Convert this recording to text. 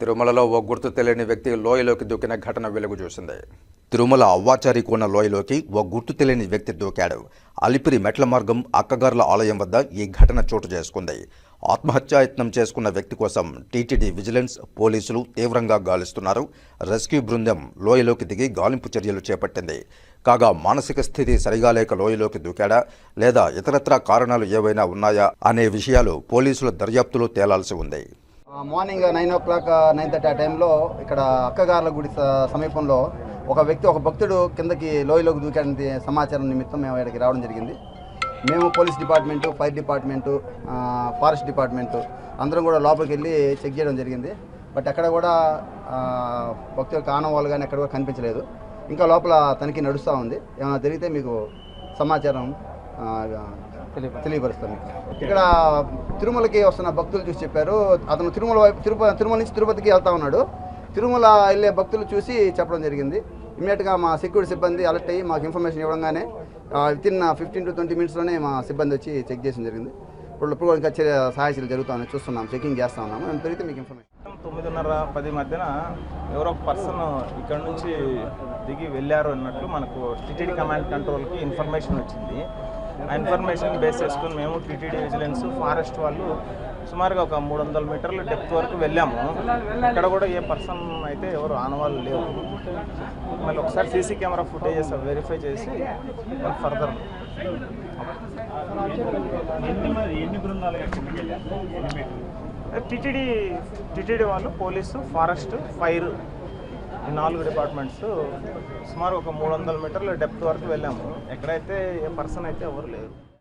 తిరుమలలో ఓ గుర్తు తెలియని వ్యక్తి లోయలోకి దూకిన ఘటన వెలుగు చూసింది. తిరుమల అవ్వాచారి కోన లోయలోకి ఓ గుర్తు తెలియని వ్యక్తి దూకాడు. అలిపిరి మెట్ల మార్గం అక్కగార్ల ఆలయం వద్ద ఈ ఘటన చోటు చేసుకుంది. ఆత్మహత్యాయత్నం చేసుకున్న వ్యక్తి కోసం టీటీడీ విజిలెన్స్ పోలీసులు తీవ్రంగా గాలిస్తున్నారు. రెస్క్యూ బృందం లోయలోకి దిగి గాలింపు చర్యలు చేపట్టింది. కాగా మానసిక స్థితి సరిగా లేక లోయలోకి దూకాడా లేదా ఇతరత్రా కారణాలు ఏవైనా ఉన్నాయా అనే విషయాలు పోలీసుల దర్యాప్తులో తేలాల్సి ఉంది. Morning nine o'clock nine thirty ఆ టైంలో uh, ఇక్కడ అక్కగార్ల గుడి సమీపంలో ఒక వ్యక్తి ఒక భక్తుడు కిందకి లోయలోకి దూకాడని సమాచారం నిమిత్తం మేము ఇక్కడికి రావడం జరిగింది. మేము police department fire department forest department అందరం కూడా లోపలికి వెళ్ళి చెక్ చేయడం జరిగింది. బట్ ఎక్కడ కూడా భక్తి యొక్క ఆనవాళ్ళు కానీ ఎక్కడ కూడా కనిపించలేదు. ఇంకా లోపల తనిఖీ నడుస్తూ ఉంది. ఏమైనా జరిగితే మీకు సమాచారం తెలియపరుస్తాం మీకు ఇక్కడ తిరుమలకి వస్తున్న భక్తులు చూసి చెప్పారు. అతను తిరుమల వైపు తిరుప తిరుమల నుంచి తిరుపతికి వెళ్తా ఉన్నాడు. తిరుమల వెళ్ళే భక్తులు చూసి చెప్పడం జరిగింది. ఇమీడియట్గా మా సెక్యూరిటీ సిబ్బంది అలర్ట్ అయ్యి మాకు ఇన్ఫర్మేషన్ ఇవ్వగానే within fifteen to twenty మినిట్స్లోనే మా సిబ్బంది వచ్చి చెక్ చేసిన జరిగింది. ఇప్పుడు ఇప్పుడు ఇంకా చర్యలు జరుగుతామని చూస్తున్నాం. చెకింగ్ చేస్తా ఉన్నాము. మేము తిరిగితే మీకు ఇన్ఫర్మేషన్. తొమ్మిదిన్నర పది మధ్యన ఎవరో ఒక పర్సన్ ఇక్కడ నుంచి దిగి వెళ్ళారు అన్నట్లు మనకు టీటీడీ కమాండ్ కంట్రోల్కి ఇన్ఫర్మేషన్ వచ్చింది. ఆ ఇన్ఫర్మేషన్ బేస్ చేసుకుని మేము టీటీడీ విజిలెన్స్ ఫారెస్ట్ వాళ్ళు సుమారుగా ఒక మూడు వందల మీటర్ల డెప్త్ వరకు వెళ్ళాము. ఇక్కడ కూడా ఏ పర్సన్ అయితే ఎవరు ఆనవాళ్ళు లేవు. మళ్ళీ ఒకసారి సీసీ కెమెరా ఫుటేజెస్ వెరిఫై చేసి ఫర్దర్ టీటీడీ టీటీడీ వాళ్ళు పోలీసు ఫారెస్ట్ ఫైర్ ఈ నాలుగు డిపార్ట్మెంట్స్ సుమారు ఒక మూడు వందల మీటర్ల డెప్త్ వరకు వెళ్ళాము. ఎక్కడైతే ఏ పర్సన్ అయితే ఎవరు లేరు.